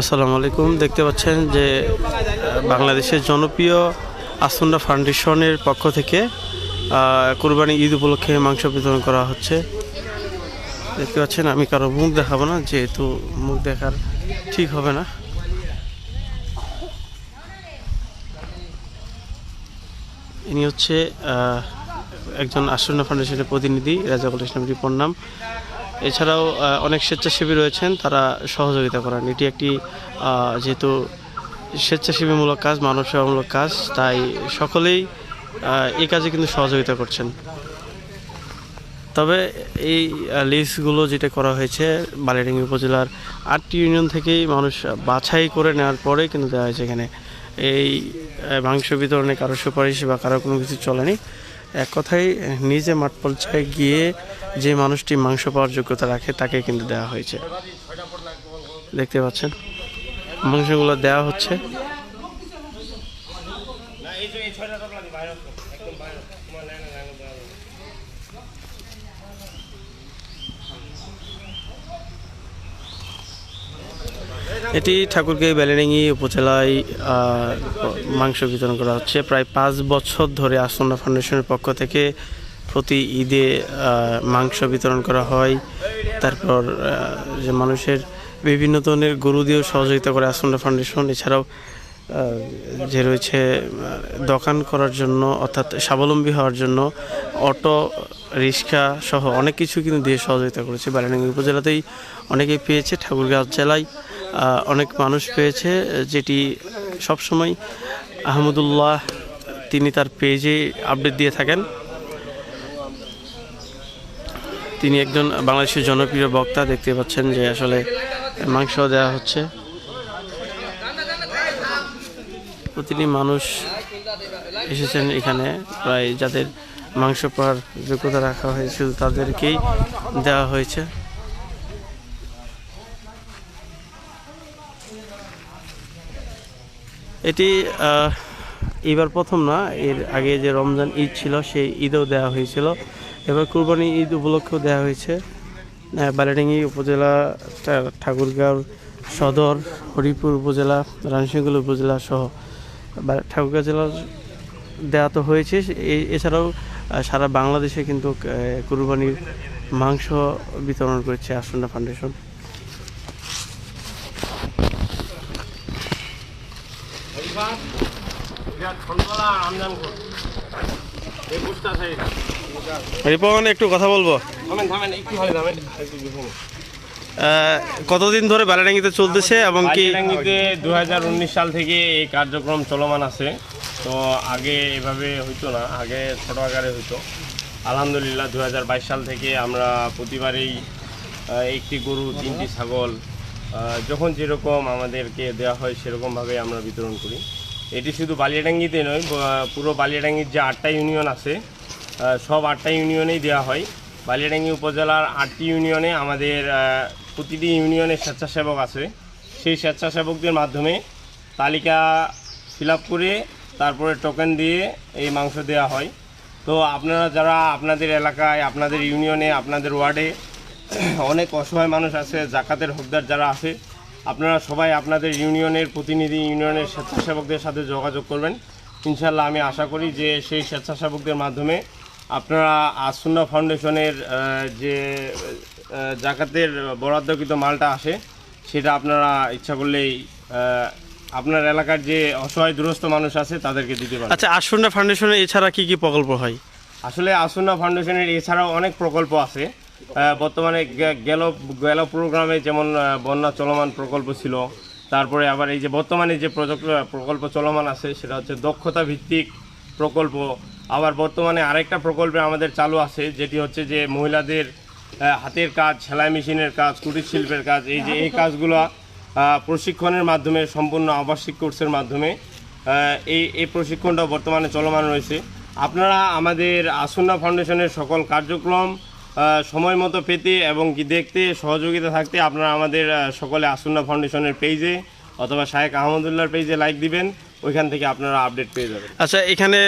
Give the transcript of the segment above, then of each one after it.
আসসালামু আলাইকুম। দেখতে পাচ্ছেন যে বাংলাদেশের জনপ্রিয় আসুন্ডা ফাউন্ডেশনের পক্ষ থেকে কোরবানি ঈদ উপলক্ষে মাংস বিতরণ করা হচ্ছে। দেখতে পাচ্ছেন, আমি কারও মুখ দেখাবো না, যেহেতু মুখ দেখার ঠিক হবে না। ইনি হচ্ছে একজন আসুন্ডা ফাউন্ডেশনের প্রতিনিধি, রাজাকুল ইসলাম রিপন নাম। এছাড়াও অনেক স্বেচ্ছাসেবী রয়েছেন, তারা সহযোগিতা করেন। এটি একটি যেহেতু স্বেচ্ছাসেবীমূলক কাজ মানব সেবামূলক কাজ, তাই সকলেই এই কাজে কিন্তু সহযোগিতা করছেন। তবে এই লিস্টগুলো যেটা করা হয়েছে, বালিয়াডাঙ্গি উপজেলার আটটি ইউনিয়ন থেকেই মানুষ বাছাই করে নেওয়ার পরে কিন্তু দেওয়া হয়েছে এখানে। এই মাংস বিতরণে কারও সুপারিশ বা কারও কোনো কিছু চলেনি। এক কথায় নিজে মাঠ পর্যায়ে গিয়ে যে মানুষটি মাংস পাওয়ার যোগ্যতা রাখে তাকে কিন্তু দেওয়া হয়েছে। দেখতে পাচ্ছেন, মাংসগুলো দেওয়া হচ্ছে। এটি ঠাকুরকে বেলেডাঙ্গি উপজেলায় মাংস বিতরণ করা হচ্ছে। প্রায় পাঁচ বছর ধরে আসন্না ফাউন্ডেশনের পক্ষ থেকে প্রতি ঈদে মাংস বিতরণ করা হয়। তারপর যে মানুষের বিভিন্ন ধরনের গরু দিয়েও সহযোগিতা করে আসন্না ফাউন্ডেশন। এছাড়াও যে রয়েছে দোকান করার জন্য, অর্থাৎ স্বাবলম্বী হওয়ার জন্য অটো, রিক্সা সহ অনেক কিছু কিন্তু দিয়ে সহযোগিতা করেছে। বারানাঙ্গি উপজেলাতেই অনেকেই পেয়েছে। ঠাকুরগাঁও জেলায় অনেক মানুষ পেয়েছে, যেটি সবসময় আহমদুল্লাহ তিনি তার পেজে আপডেট দিয়ে থাকেন। তিনি একজন বাংলাদেশের জনপ্রিয় বক্তা, দেখতে পাচ্ছেন যে আসলে মাংস দেওয়া হচ্ছে। প্রতিটি মানুষ এসেছেন এখানে, প্রায় যাদের মাংস পাওয়ার যোগ্যতা রাখা হয়েছে তাদেরকেই দেওয়া হয়েছে। এটি এবার প্রথম না এর আগে যে রমজান ঈদ ছিল সেই ঈদেও দেওয়া হয়েছিল। এবার কুরবানি ঈদ উপলক্ষেও দেওয়া হয়েছে। আহ, উপজেলা ঠাকুরগাঁও সদর হরিপুর উপজেলা রানসিংগুল উপজেলা সহ ঠাকুরগাঁও জেলার দেওয়া তো হয়েছে। এছাড়াও সারা বাংলাদেশে কিন্তু কুরবানির মাংস বিতরণ করেছে আসন্না ফাউন্ডেশন। রিপন একটু কথা বলব? কতদিন ধরে বালিয়াডাঙ্গিতে চলতেছে এবং কি বালিয়াডাঙ্গিতে দু সাল থেকে এই কার্যক্রম চলমান আছে। তো আগে এভাবে হইতো না আগে ছোট আকারে হইতো। আলহামদুলিল্লাহ দু হাজার বাইশ সাল থেকে আমরা প্রতিবারেই একটি গরু তিনটি ছাগল যখন যেরকম আমাদেরকে দেওয়া হয় সেরকমভাবে আমরা বিতরণ করি। এটি শুধু বালিয়াডাঙ্গিতে নয় পুরো বালিয়াডাঙ্গির যে আটটা ইউনিয়ন আছে সব আটটা ইউনিয়নেই দেওয়া হয়। বালিয়াডাঙ্গি উপজেলার আটটি ইউনিয়নে আমাদের প্রতিটি ইউনিয়নে স্বেচ্ছাসেবক আছে। সেই স্বেচ্ছাসেবকদের মাধ্যমে তালিকা ফিল করে তারপরে টোকেন দিয়ে এই মাংস দেওয়া হয়। তো আপনারা যারা আপনাদের এলাকায়, আপনাদের ইউনিয়নে, আপনাদের ওয়ার্ডে অনেক অসহায় মানুষ আছে জাকাতের হকদার যারা আছে আপনারা সবাই আপনাদের ইউনিয়নের প্রতিনিধি ইউনিয়নের স্বেচ্ছাসেবকদের সাথে যোগাযোগ করবেন। ইনশাল্লাহ আমি আশা করি যে সেই স্বেচ্ছাসেবকদের মাধ্যমে আপনারা আসুন্না ফাউন্ডেশনের যে জাকাতের বরাদ্দকৃত মালটা আসে সেটা আপনারা ইচ্ছা করলেই আপনার এলাকার যে অসহায় দুরস্থ মানুষ আছে তাদেরকে দিতে পারেন। আচ্ছা আসন্না ফাউন্ডেশনে এছাড়া কি কি প্রকল্প হয়? আসলে আসুন্না ফাউন্ডেশনের এছাড়াও অনেক প্রকল্প আছে। বর্তমানে গেল গেল প্রোগ্রামে যেমন বন্যা চলমান প্রকল্প ছিল, তারপরে আবার এই যে বর্তমানে যে প্রকল্প চলমান আছে, সেটা হচ্ছে দক্ষতা ভিত্তিক প্রকল্প। আবার বর্তমানে আরেকটা প্রকল্পে আমাদের চালু আছে, যেটি হচ্ছে যে মহিলাদের হাতের কাজ, সেলাই মেশিনের কাজ, কুটির শিল্পের কাজ, এই যে এই কাজগুলো প্রশিক্ষণের মাধ্যমে, সম্পূর্ণ আবাসিক কোর্সের মাধ্যমে এই এই প্রশিক্ষণটা বর্তমানে চলমান রয়েছে। আপনারা আমাদের আসন্না ফাউন্ডেশনের সকল কার্যক্রম সময় মতো পেতে এবং কি দেখতে সহযোগিতা থাকতে আপনারা আমাদের সকলে আসন্না ফাউন্ডেশনের পেজে অথবা শায়েক আহমদুল্লাহর পেজে লাইক দিবেন ওইখান থেকে আপনারা আপডেট পেয়ে যাবেন। আচ্ছা এখানে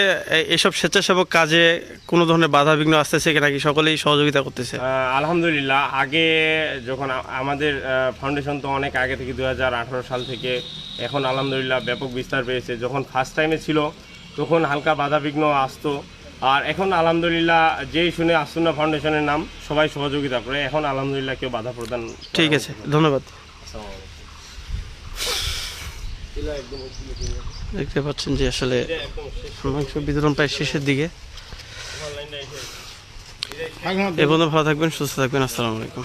এসব স্বেচ্ছাসেবক কাজে কোনো ধরনের বাধা বিঘ্ন আসতেছে কি নাকি সকলেই সহযোগিতা করতেছে? আলহামদুলিল্লাহ আগে যখন আমাদের ফাউন্ডেশন তো অনেক আগে থেকে দু হাজার আঠারো সাল থেকে এখন আলহামদুলিল্লাহ ব্যাপক বিস্তার পেয়েছে। যখন ফার্স্ট টাইমে ছিল তখন হালকা বাধা বিঘ্ন আসতো। আর এখন আলহামদুলিল্লাহ যেই শুনে আসুন্না ফাউন্ডেশনের নাম সবাই সহযোগিতা করে। এখন আলহামদুলিল্লাহ কেউ বাধা প্রদান ঠিক আছে ধন্যবাদ। দেখতে পাচ্ছেন যে আসলে মাংস বিতরণ প্রায় শেষের দিকে। এ পর্যন্ত ভালো থাকবেন সুস্থ থাকবেন আসসালামু আলাইকুম।